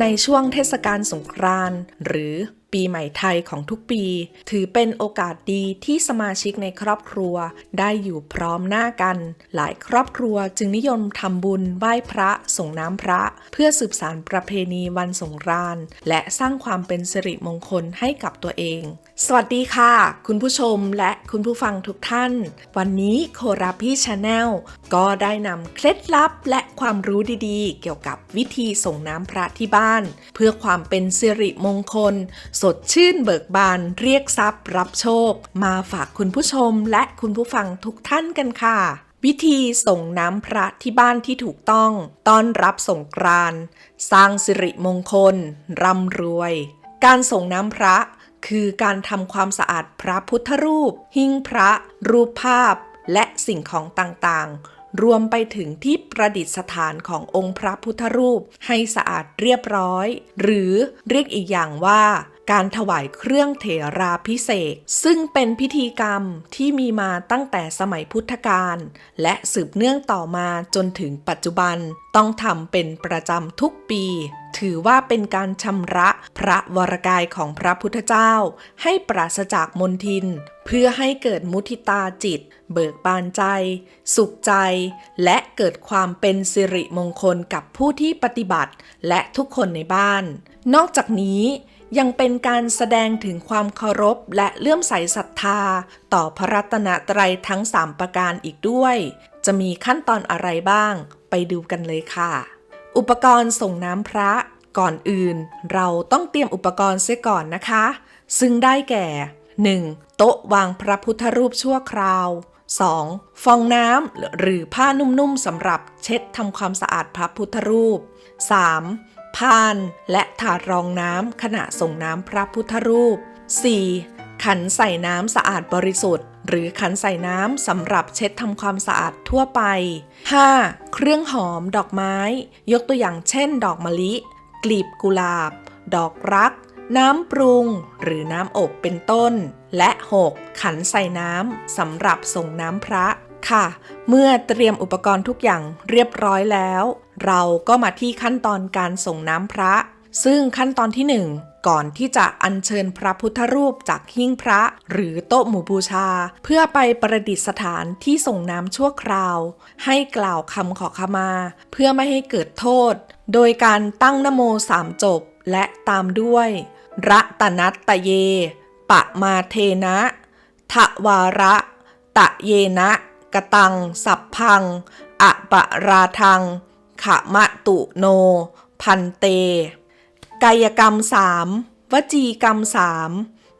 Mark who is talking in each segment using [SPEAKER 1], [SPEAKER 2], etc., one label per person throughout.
[SPEAKER 1] ในช่วงเทศกาลสงกรานต์หรือปีใหม่ไทยของทุกปี ถือเป็นโอกาสดีที่สมาชิกในครอบครัว ได้อยู่พร้อมหน้ากัน หลายครอบครัวจึงนิยมทำบุญไหว้พระส่งน้ำพระ เพื่อสืบสานประเพณีวันสงกรานต์และสร้างความเป็นสิริมงคลให้กับตัวเอง สวัสดีค่ะ คุณผู้ชมและคุณผู้ฟังทุกท่าน วันนี้โคราพี่ชาแนลก็ได้นำเคล็ดลับและความรู้ดีๆ เกี่ยวกับวิธีส่งน้ำพระที่บ้าน เพื่อความเป็นสิริมงคล สดชื่นเบิกบานเรียกทรัพย์รับโชค มาฝากคุณผู้ชมและคุณผู้ฟังทุกท่านกันค่ะวิธีส่งน้ำพระที่บ้านที่ถูกต้อง ต้อนรับสงกรานสร้างสิริมงคล ร่ำรวย การส่งน้ำพระ คือการทำความสะอาดพระพุทธรูป หิ้งพระ รูปภาพ และสิ่งของต่างๆ รวมไปถึงที่ประดิษฐานขององค์พระพุทธรูปให้สะอาดเรียบร้อย หรือเรียกอีกอย่างว่า การถวายเครื่องเถราพิเศษ ซึ่งเป็นพิธีกรรมที่มีมาตั้งแต่สมัยพุทธกาลและสืบเนื่องต่อมาจนถึงปัจจุบัน ต้องทำเป็นประจำทุกปี ถือว่าเป็นการชำระพระวรกายของพระพุทธเจ้า ให้ปราศจากมนทิน เพื่อให้เกิดมุทิตาจิต เบิกบานใจ สุขใจ และเกิดความเป็นสิริมงคลกับผู้ที่ปฏิบัติ และทุกคนในบ้าน นอกจากนี้ ยังเป็นการแสดงถึงความเคารพและเลื่อมใสศรัทธา ต่อพระรัตนตรัยทั้ง 3 ประการอีกด้วย จะมีขั้นตอนอะไรบ้าง ไปดูกันเลยค่ะ อุปกรณ์ส่งน้ำพระก่อนอื่น เราต้องเตรียมอุปกรณ์เสียก่อนนะคะ ซึ่งได้แก่ 1. โต๊ะวางพระพุทธรูปชั่วคราว 2. ฟองน้ำหรือผ้านุ่มๆสำหรับเช็ดทำความสะอาดพระพุทธรูป 3. พาน และถาดรองน้ำขณะส่งน้ำพระพุทธรูป 4. ขันใส่น้ำสะอาดบริสุทธิ์ หรือขันใส่น้ำสำหรับเช็ดทำความสะอาดทั่วไป 5. เครื่องหอมดอกไม้ ยกตัวอย่างเช่น ดอกมะลิ กลีบกุหลาบ ดอกรัก น้ำปรุง หรือน้ำอบเป็นต้น และ 6. ขันใส่น้ำสำหรับส่งน้ำพระค่ะ เมื่อเตรียมอุปกรณ์ทุกอย่างเรียบร้อยแล้ว เราก็มาที่ขั้นตอนการส่งน้ำพระ ซึ่งขั้นตอนที่ 1 ก่อนที่จะอัญเชิญพระพุทธรูปจากหิ้งพระ หรือโต๊ะหมู่บูชา เพื่อไปประดิษฐานที่ส่งน้ำชั่วคราว ให้กล่าวคำขอขมา เพื่อไม่ให้เกิดโทษ โดยการตั้งนโมสามจบและตามด้วยระตนัตตะเย ปะมาเทนะทะวาระ ตะเยนะ กตัง สัพพัง อะปะราทัง ขะมะตุโน พันเต กายกรรมสามวจีกรรมสาม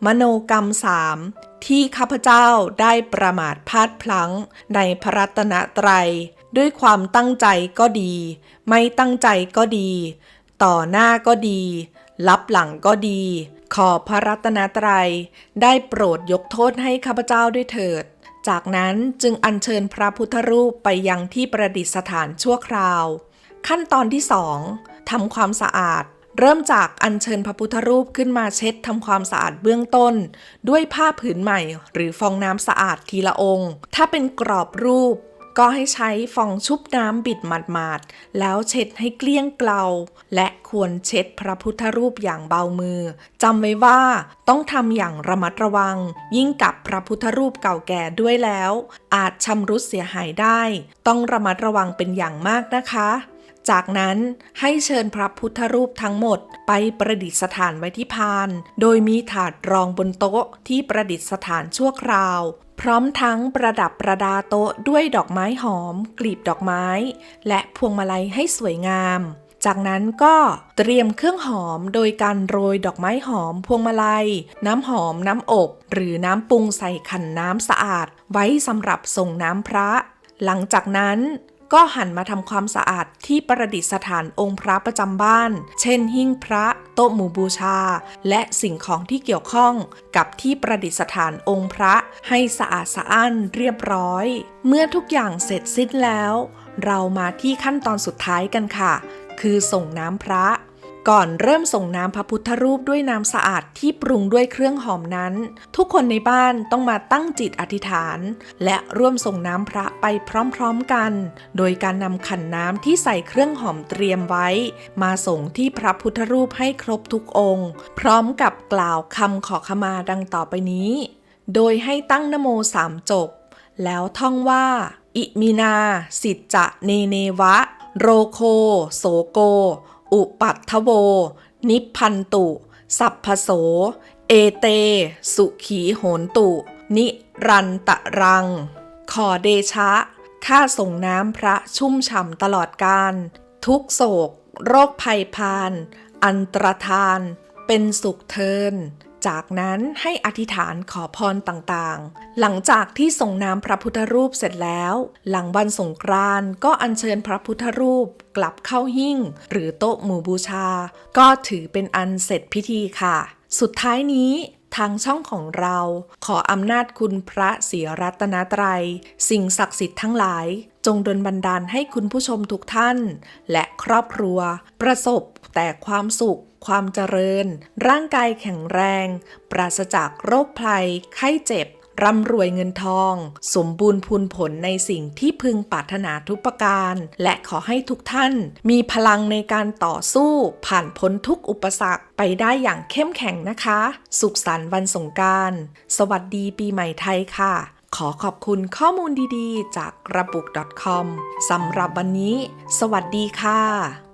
[SPEAKER 1] มโนกรรมสามที่ข้าพเจ้าได้ประมาทพลาดพลั้งในพระรัตนตรัย ด้วยความตั้งใจก็ดี ไม่ตั้งใจก็ดี ต่อหน้าก็ดี รับหลังก็ดี ขอพระรัตนตรัย ได้โปรดยกโทษให้ข้าพเจ้าด้วยเถิด จากนั้นจึงอัญเชิญพระพุทธรูปไปยังที่ประดิษฐานชั่วคราว ขั้นตอนที่ 2ทำความสะอาด เริ่มจากอัญเชิญพระพุทธรูปขึ้นมาเช็ดทำความสะอาดเบื้องต้น ด้วยผ้าผืนใหม่ หรือฟองน้ำสะอาดทีละองค์ ถ้าเป็นกรอบรูปก็ให้ใช้ฟองชุบน้ำบิดหมาดๆ แล้วเช็ดให้เกลี้ยงเกลา และควรเช็ดพระพุทธรูปอย่างเบามือ จำไว้ว่าต้องทำอย่างระมัดระวัง ยิ่งกับพระพุทธรูปเก่าแก่ด้วยแล้ว อาจชำรุดเสียหายได้ ต้องระมัดระวังเป็นอย่างมากนะคะ จากนั้นให้เชิญพระพุทธรูปทั้งหมดไปประดิษฐานไว้ที่พาน โดยมีถาดรองบนโต๊ะที่ประดิษฐานชั่วคราว พร้อมทั้งประดับประดาโต๊ะด้วยดอกไม้หอม กลีบดอกไม้ และพวงมาลัยให้สวยงาม จากนั้นก็เตรียมเครื่องหอมโดยการโรยดอกไม้หอม พวงมาลัย น้ำหอมน้ำอบ หรือน้ำปรุงใส่ขันน้ำสะอาด ไว้สำหรับส่งน้ำพระหลังจากนั้น ก็หันมาทำความสะอาดที่ประดิษฐานองค์พระประจำบ้าน เช่น หิ้งพระ โต๊ะหมู่บูชา และสิ่งของที่เกี่ยวข้องกับที่ประดิษฐานองค์พระให้สะอาดสะอ้านเรียบร้อย เมื่อทุกอย่างเสร็จสิ้นแล้ว เรามาที่ขั้นตอนสุดท้ายกันค่ะ คือส่งน้ำพระ ก่อนเริ่มส่งน้ำพระพุทธรูปด้วยน้ำสะอาดที่ปรุงด้วยเครื่องหอมนั้น ทุกคนในบ้านต้องมาตั้งจิตอธิษฐาน และร่วมส่งน้ำพระไปพร้อมๆกัน โดยการนำขันน้ำที่ใส่เครื่องหอมเตรียมไว้ มาส่งที่พระพุทธรูปให้ครบทุกองค์ พร้อมกับกล่าวคำขอขมาดังต่อไปนี้ โดยให้ตั้งนโมสามจบ แล้วท่องว่า อิมินา สิจจะเนเนวะ โรโค โสโก อุปัตทโว นิพพันตุ สัพพโส เอเต สุขีโหนตุ นิรันตะรัง ขอเดชะ ข้าส่งน้ำพระชุ่มฉ่ำตลอดกาลทุกโศก โรคภัยพาน อันตรธาน เป็นสุขเทิน จากนั้นให้อธิษฐานขอพรต่างๆ หลังจากที่ส่งน้ำพระพุทธรูปเสร็จแล้ว หลังวันสงกรานต์ก็อัญเชิญพระพุทธรูปกลับเข้าหิ้ง หรือโต๊ะหมู่บูชา ก็ถือเป็นอันเสร็จพิธีค่ะ สุดท้ายนี้ทางช่องของเราขออำนาจคุณพระศรีรัตนตรัย สิ่งศักดิ์สิทธิ์ทั้งหลาย จงดลบันดาลให้คุณผู้ชมทุกท่าน และครอบครัว ประสบแต่ความสุข ความเจริญ ร่างกายแข็งแรง ปราศจากโรคภัย ไข้เจ็บ ร่ำรวยเงินทอง สมบูรณ์พูนผลในสิ่งที่พึงปรารถนาทุกประการ และขอให้ทุกท่าน มีพลังในการต่อสู้ ผ่านพ้นทุกอุปสรรคไปได้อย่างเข้มแข็งนะคะ สุขสันต์วันสงการ สวัสดีปีใหม่ไทยค่ะขอขอบคุณข้อมูลดีๆ จากกระปุก .com สำหรับวันนี้ สวัสดีค่ะ